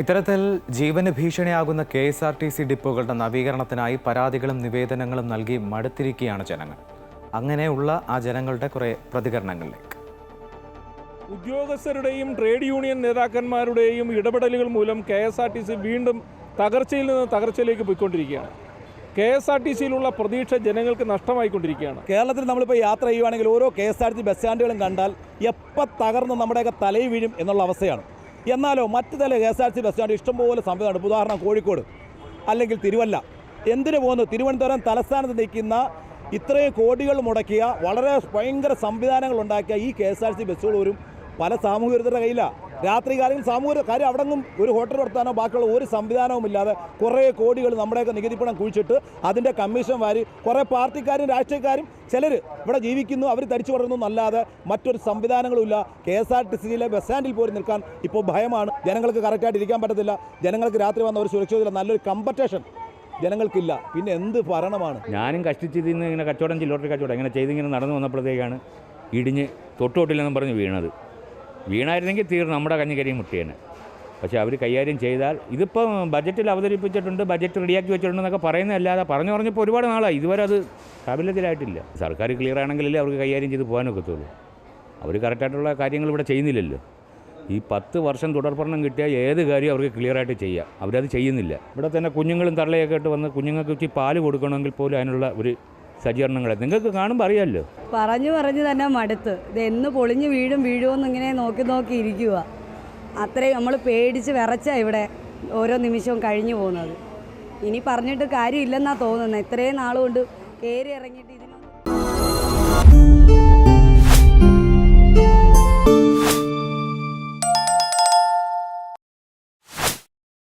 ഇത്തരത്തിൽ ജീവന് ഭീഷണിയാകുന്ന K S R T C ഡിപ്പോകളുടെ നവീകരണത്തിനായി പരാതികളും നിവേദനങ്ങളും നൽകി മടുത്തിരിക്കുകയാണ് ജനങ്ങൾ. അങ്ങനെയുള്ള ആ ജനങ്ങളുടെ കുറേ പ്രതികരണങ്ങളിലേക്ക്. ഉദ്യോഗസ്ഥരുടെയും ട്രേഡ് യൂണിയൻ നേതാക്കന്മാരുടെയും ഇടപെടലുകൾ മൂലം K S R T C വീണ്ടും തകർച്ചയിൽ നിന്ന് തകർച്ചയിലേക്ക് പോയിക്കൊണ്ടിരിക്കുകയാണ്. കെ എസ് ആർ ടി സിയിലുള്ള പ്രതീക്ഷ ജനങ്ങൾക്ക് നഷ്ടമായിക്കൊണ്ടിരിക്കുകയാണ്. കേരളത്തിൽ നമ്മളിപ്പോൾ യാത്ര ചെയ്യുവാണെങ്കിൽ ഓരോ K S R T C bus സ്റ്റാൻഡുകളും കണ്ടാൽ എപ്പോൾ തകർന്ന് നമ്മുടെയൊക്കെ തലയിൽ വീഴും എന്നുള്ള അവസ്ഥയാണ്. എന്നാലോ മറ്റ് തല K S R C bus stand ഇഷ്ടംപോലെ സംവിധാനം ഉദാഹരണം കോഴിക്കോട് അല്ലെങ്കിൽ തിരുവല്ല. എന്തിനു പോകുന്നു? തിരുവനന്തപുരം തലസ്ഥാനത്ത് നിൽക്കുന്ന ഇത്രയും കോടികൾ മുടക്കിയ വളരെ ഭയങ്കര സംവിധാനങ്ങൾ ഉണ്ടാക്കിയ ഈ കെ എസ് ആർ സി ബസ്സുകൾ വരും പല സാമൂഹ്യരുടെ കയ്യിലാണ് രാത്രി കാര്യം സാമൂഹ്യ കാര്യം അവിടെങ്ങും ഒരു ഹോട്ടൽ നടത്താനോ ബാക്കിയുള്ള ഒരു സംവിധാനവും ഇല്ലാതെ കുറേ കോടികൾ നമ്മുടെയൊക്കെ നികുതിപ്പണം പണം കുഴിച്ചിട്ട് അതിന്റെ കമ്മീഷൻ വാരി കുറേ പാർട്ടിക്കാരും രാഷ്ട്രീയക്കാരും ചിലർ ഇവിടെ ജീവിക്കുന്നു അവർ തരിച്ചു വളരുന്നു എന്നല്ലാതെ മറ്റൊരു സംവിധാനങ്ങളുമില്ല കെ എസ് ആർ ടി സിയിലെ ബസ് സ്റ്റാൻഡിൽ പോയി നിൽക്കാൻ ഇപ്പോൾ ഭയമാണ്. ജനങ്ങൾക്ക് കറക്റ്റായിട്ട് ഇരിക്കാൻ പറ്റത്തില്ല. ജനങ്ങൾക്ക് രാത്രി വന്ന ഒരു സുരക്ഷിതമില്ല നല്ലൊരു കമ്പറ്റേഷൻ ജനങ്ങൾക്കില്ല. പിന്നെ എന്ത് ഭരണമാണ്? ഞാനും കഷ്ടിച്ചത് ഇന്ന് ഇങ്ങനെ കച്ചവടം ചില്ലോട്ടറി കച്ചവടം ഇങ്ങനെ ചെയ്തിങ്ങനെ നടന്നു വന്നപ്പോഴത്തേക്കാണ് ഇടിഞ്ഞ് തൊട്ടുതൊട്ടില്ലെന്നും പറഞ്ഞ് വീണത്. വീണായിരുന്നെങ്കിൽ തീർന്നു. നമ്മുടെ കഞ്ഞിക്കരിയും മുട്ടിയേനെ. പക്ഷേ അവർ കൈകാര്യം ചെയ്താൽ ഇതിപ്പം ബജറ്റിൽ അവതരിപ്പിച്ചിട്ടുണ്ട് ബജറ്റ് റെഡിയാക്കി വെച്ചിട്ടുണ്ടെന്നൊക്കെ പറയുന്നതല്ലാതെ പറഞ്ഞു പറഞ്ഞപ്പോൾ ഒരുപാട് നാളായി. ഇതുവരെ അത് പ്രാബല്യത്തിലായിട്ടില്ല സർക്കാർ ക്ലിയർ ആണെങ്കിലല്ലേ അവർക്ക് കൈകാര്യം ചെയ്ത് പോകാനൊക്കത്തുള്ളൂ അവർ കറക്റ്റായിട്ടുള്ള കാര്യങ്ങൾ ഇവിടെ ചെയ്യുന്നില്ലല്ലോ. ഈ പത്ത് വർഷം തുടർഭരണം കിട്ടിയാൽ ഏത് കാര്യം അവർക്ക് ക്ലിയറായിട്ട് ചെയ്യാം. അവരത് ചെയ്യുന്നില്ല. ഇവിടെ തന്നെ കുഞ്ഞുങ്ങളും തള്ളയൊക്കെ ആയിട്ട് വന്ന് കുഞ്ഞുങ്ങൾക്ക് ഉച്ചി പാൽ കൊടുക്കണമെങ്കിൽ പോലും അതിനുള്ള ഒരു സജ്ജീകരണങ്ങൾ നിങ്ങൾക്ക് കാണുമ്പോൾ അറിയാമല്ലോ പറഞ്ഞു പറഞ്ഞു തന്നെ മടുത്ത്. ഇത് എന്ന് പൊളിഞ്ഞ് വീഴും വീഴുമെന്ന് ഇങ്ങനെ നോക്കി നോക്കി ഇരിക്കുക അത്രയും നമ്മൾ പേടിച്ച് വിറച്ച ഇവിടെ ഓരോ നിമിഷവും കഴിഞ്ഞു പോകുന്നത്. ഇനി പറഞ്ഞിട്ട് കാര്യമില്ലെന്നാണ് തോന്നുന്നത് ഇത്രയും നാളുകൊണ്ട് കയറി ഇറങ്ങിയിട്ട്